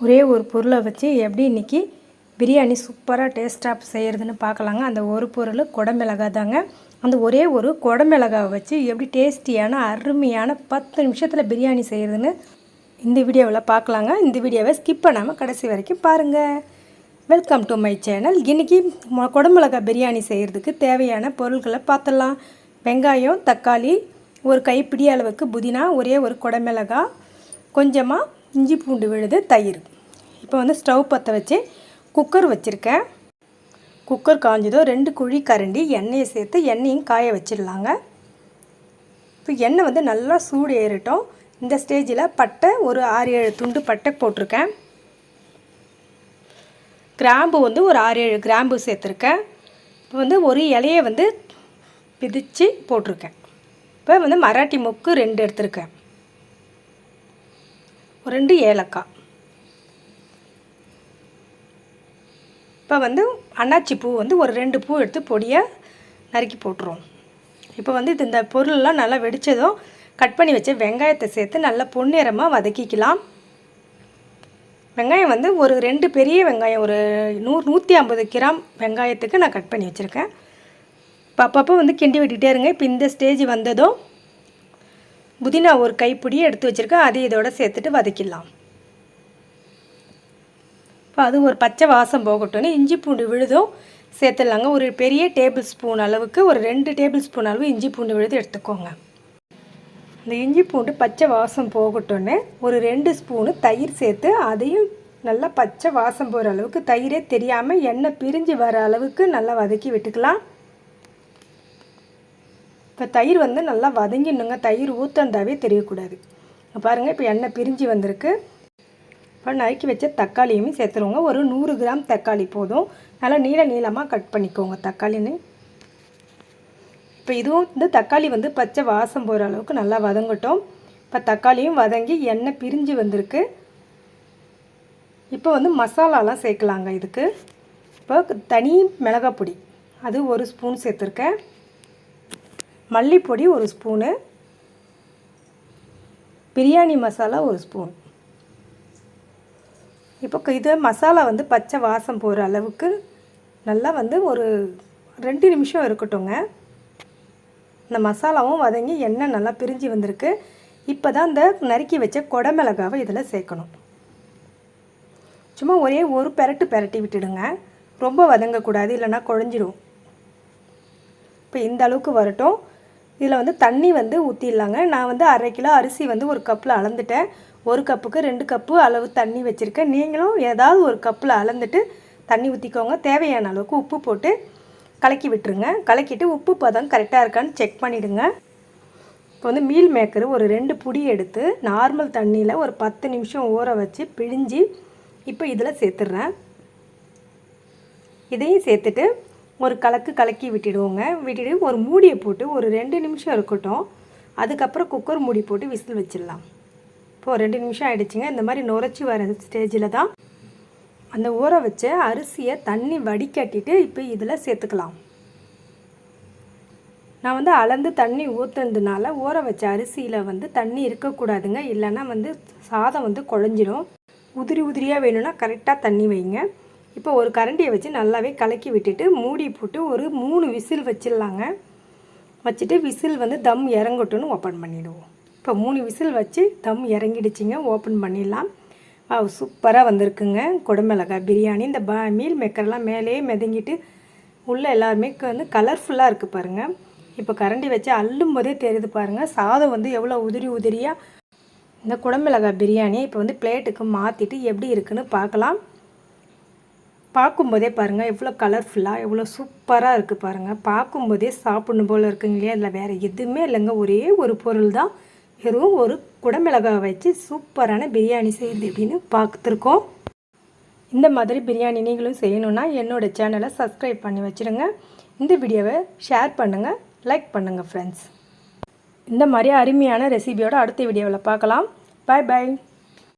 ஒரே ஒரு பொருளை வச்சு எப்படி இன்றைக்கி பிரியாணி சூப்பராக டேஸ்ட்டாக செய்கிறதுன்னு பார்க்கலாங்க. அந்த ஒரு பொருள் குடமிளகா தாங்க அந்த ஒரே ஒரு குடமிளகாவை வச்சு எப்படி டேஸ்டியான அருமையான பத்து நிமிஷத்தில் பிரியாணி செய்கிறதுன்னு இந்த வீடியோவில் பார்க்கலாங்க. இந்த வீடியோவை ஸ்கிப் பண்ணாமல் கடைசி வரைக்கும் பாருங்கள் வெல்கம் டு மை சேனல் இன்றைக்கி குடமிளகா பிரியாணி செய்கிறதுக்கு தேவையான பொருட்களை பார்த்துடலாம். வெங்காயம் தக்காளி ஒரு கைப்பிடி அளவுக்கு புதினா ஒரே ஒரு குடமிளகா கொஞ்சமாக இஞ்சி பூண்டு விழுது தயிர். இப்போ வந்து ஸ்டவ் பற்ற வச்சு குக்கர் வச்சுருக்கேன். குக்கர் காஞ்சதோ ரெண்டு குழி கரண்டி எண்ணெயை சேர்த்து எண்ணெயும் காய வச்சிடலாங்க. இப்போ எண்ணெய் வந்து நல்லா சூடு ஏறட்டும். இந்த ஸ்டேஜில் பட்டை ஒரு ஆறு ஏழு துண்டு பட்டை போட்டிருக்கேன். கிராம்பு வந்து ஒரு ஆறு ஏழு கிராம்பு சேர்த்துருக்கேன். இப்போ வந்து ஒரு இலையை வந்து பிதிச்சு போட்டிருக்கேன். இப்போ வந்து மராட்டி மொக்கு ரெண்டு எடுத்திருக்கேன். ரெண்டு ஏலக்காய். இப்போ வந்து அன்னாச்சி பூ வந்து ஒரு ரெண்டு பூ எடுத்து பொடியாக நறுக்கி போட்டுருவோம். இப்போ வந்து இது இந்த பொருளெல்லாம் நல்லா வெடித்ததும் கட் பண்ணி வச்ச வெங்காயத்தை சேர்த்து நல்லா பொன்னிறமாக வதக்கிக்கலாம். வெங்காயம் வந்து ஒரு ரெண்டு பெரிய வெங்காயம் ஒரு நூறு நூற்றி ஐம்பது கிராம் வெங்காயத்துக்கு நான் கட் பண்ணி வச்சுருக்கேன். இப்போ அப்பப்போ வந்து கிண்டி வெட்டிகிட்டே இருங்க. இப்போ இந்த ஸ்டேஜ் வந்ததும் புதினா ஒரு கைப்பிடி எடுத்து வச்சுருக்கேன். அதை இதோட சேர்த்துட்டு வதக்கிடலாம். இப்போ அது ஒரு பச்சை வாசம் போகட்டும்னு இஞ்சி பூண்டு விழுதும் சேர்த்துடலாங்க. ஒரு பெரிய டேபிள் ஸ்பூன் அளவுக்கு ஒரு ரெண்டு டேபிள் ஸ்பூன் அளவு இஞ்சி பூண்டு விழுது எடுத்துக்கோங்க. இந்த இஞ்சி பூண்டு பச்சை வாசம் போகட்டும்னு ஒரு ரெண்டு ஸ்பூனு தயிர் சேர்த்து அதையும் நல்லா பச்சை வாசம் போகிற அளவுக்கு தயிரே தெரியாமல் எண்ணெய் பிரிஞ்சு வர அளவுக்கு நல்லா வதக்கி விட்டுக்கலாம். இப்போ தயிர் வந்து நல்லா வதங்கிடணுங்க. தயிர் ஊற்றந்தாவே தெரியக்கூடாது. பாருங்கள் இப்போ எண்ணெய் பிரிஞ்சு வந்திருக்கு. இப்போ நறுக்கி வச்ச தக்காளியுமே சேர்த்துருவோங்க. ஒரு நூறு கிராம் தக்காளி போதும். நல்லா நீள நீளமாக கட் பண்ணிக்கோங்க தக்காளின்னு. இப்போ இதுவும் வந்து தக்காளி வந்து பச்சை வாசம் போகிற அளவுக்கு நல்லா வதங்கட்டும். இப்போ தக்காளியும் வதங்கி எண்ணெய் பிரிஞ்சு வந்திருக்கு. இப்போ வந்து மசாலாலாம் சேர்க்கலாங்க இதுக்கு. இப்போ தனி மிளகாப்பொடி. அது ஒரு ஸ்பூன் சேர்த்துருக்கேன். மல்லிப்பொடி ஒரு ஸ்பூனு. பிரியாணி மசாலா ஒரு ஸ்பூன். இப்போ இது மசாலா வந்து பச்சை வாசம் போகிற அளவுக்கு நல்லா வந்து ஒரு ரெண்டு நிமிஷம் இருக்கட்டுங்க. இந்த மசாலாவும் வதங்கி எண்ணெய் நல்லா பிரிஞ்சு வந்திருக்கு. இப்போ தான் இந்த நறுக்கி வச்ச குடமிளகாவை இதில் சேர்க்கணும். சும்மா ஒரே ஒரு பெரட்டு பெரட்டி விட்டுடுங்க. ரொம்ப வதங்கக்கூடாது இல்லைன்னா குழஞ்சிடும் இப்போ இந்த அளவுக்கு வரட்டும். இதில் வந்து தண்ணி வந்து ஊற்றிடலாங்க நான் வந்து அரை கிலோ அரிசி வந்து ஒரு கப்பில் அளந்துட்டேன். ஒரு கப்புக்கு ரெண்டு கப்பு அளவு தண்ணி வச்சுருக்கேன். நீங்களும் ஏதாவது ஒரு கப்பில் அளந்துட்டு தண்ணி ஊற்றிக்கோங்க தேவையான அளவுக்கு உப்பு போட்டு கலக்கி விட்டுருங்க. கலக்கிட்டு உப்பு பதம் கரெக்டாக இருக்கான்னு செக் பண்ணிவிடுங்க இப்போ வந்து மீல் மேக்கர் ஒரு ரெண்டு புடி எடுத்து நார்மல் தண்ணியில் ஒரு பத்து நிமிஷம் ஊற வச்சு பிழிஞ்சு இப்போ இதில் சேர்த்துட்றேன். இதையும் சேர்த்துட்டு ஒரு கலக்கு கலக்கி விட்டுடுவோங்க. விட்டுட்டு ஒரு மூடியை போட்டு ஒரு ரெண்டு நிமிஷம் இருக்கட்டும். அதுக்கப்புறம் குக்கர் மூடி போட்டு விசில் வச்சிடலாம். இப்போது ரெண்டு நிமிஷம் ஆகிடுச்சிங்க இந்த மாதிரி நுரைச்சி வர ஸ்டேஜில் தான் அந்த ஊற வச்ச அரிசியை தண்ணி வடிகட்டிட்டு இப்போ இதில் சேர்த்துக்கலாம். நான் வந்து அளந்து தண்ணி ஊற்றுனதுனால ஊற வச்ச அரிசியில் வந்து தண்ணி இருக்கக்கூடாதுங்க. இல்லைன்னா வந்து சாதம் வந்து குழஞ்சிடும் உதிரி உதிரியாக வேணும்னா கரெக்டாக தண்ணி வைங்க. இப்போ ஒரு கரண்டியை வச்சு நல்லாவே கலக்கி விட்டுட்டு மூடி போட்டு ஒரு மூணு விசில் வச்சிடலாங்க. வச்சுட்டு விசில் வந்து தம் இறங்கட்டும்னு ஓப்பன் பண்ணிவிடுவோம் இப்போ மூணு விசில் வச்சு தம் இறங்கிடுச்சிங்க ஓப்பன் பண்ணிடலாம். சூப்பராக வந்திருக்குங்க. குடமிளகாய் பிரியாணி இந்த ப மீல் மேக்கர்லாம் மேலேயே மிதங்கிட்டு உள்ளே எல்லாருமே வந்து கலர்ஃபுல்லாக இருக்குது பாருங்கள் இப்போ கரண்டி வச்சு அள்ளும் போதே தெரியுது பாருங்கள் சாதம் வந்து எவ்வளோ உதிரி உதிரியாக இந்த குடமிளகாய் பிரியாணியை இப்போ வந்து பிளேட்டுக்கு மாற்றிட்டு எப்படி இருக்குன்னு பார்க்கலாம். பார்க்கும்போதே பாருங்கள் எவ்வளோ கலர்ஃபுல்லாக எவ்வளோ சூப்பராக இருக்குது பாருங்கள் பார்க்கும்போதே சாப்பிடணும் போல் இருக்குங்க இல்லையா? அதில் வேறு எதுவுமே இல்லைங்க. ஒரே ஒரு பொருள் தான். வெறும் ஒரு குடமிளகாய் வச்சு சூப்பரான பிரியாணி செய்யுது அப்படின்னு பார்த்துருக்கோம். இந்த மாதிரி பிரியாணி நீங்களும் செய்யணுன்னா என்னோடய சேனலை சப்ஸ்கிரைப் பண்ணி வச்சுருங்க. இந்த வீடியோவை ஷேர் பண்ணுங்கள் லைக் பண்ணுங்கள் ஃப்ரெண்ட்ஸ் இந்த மாதிரி அருமையான ரெசிபியோட அடுத்த வீடியோவில் பார்க்கலாம். பாய் பாய்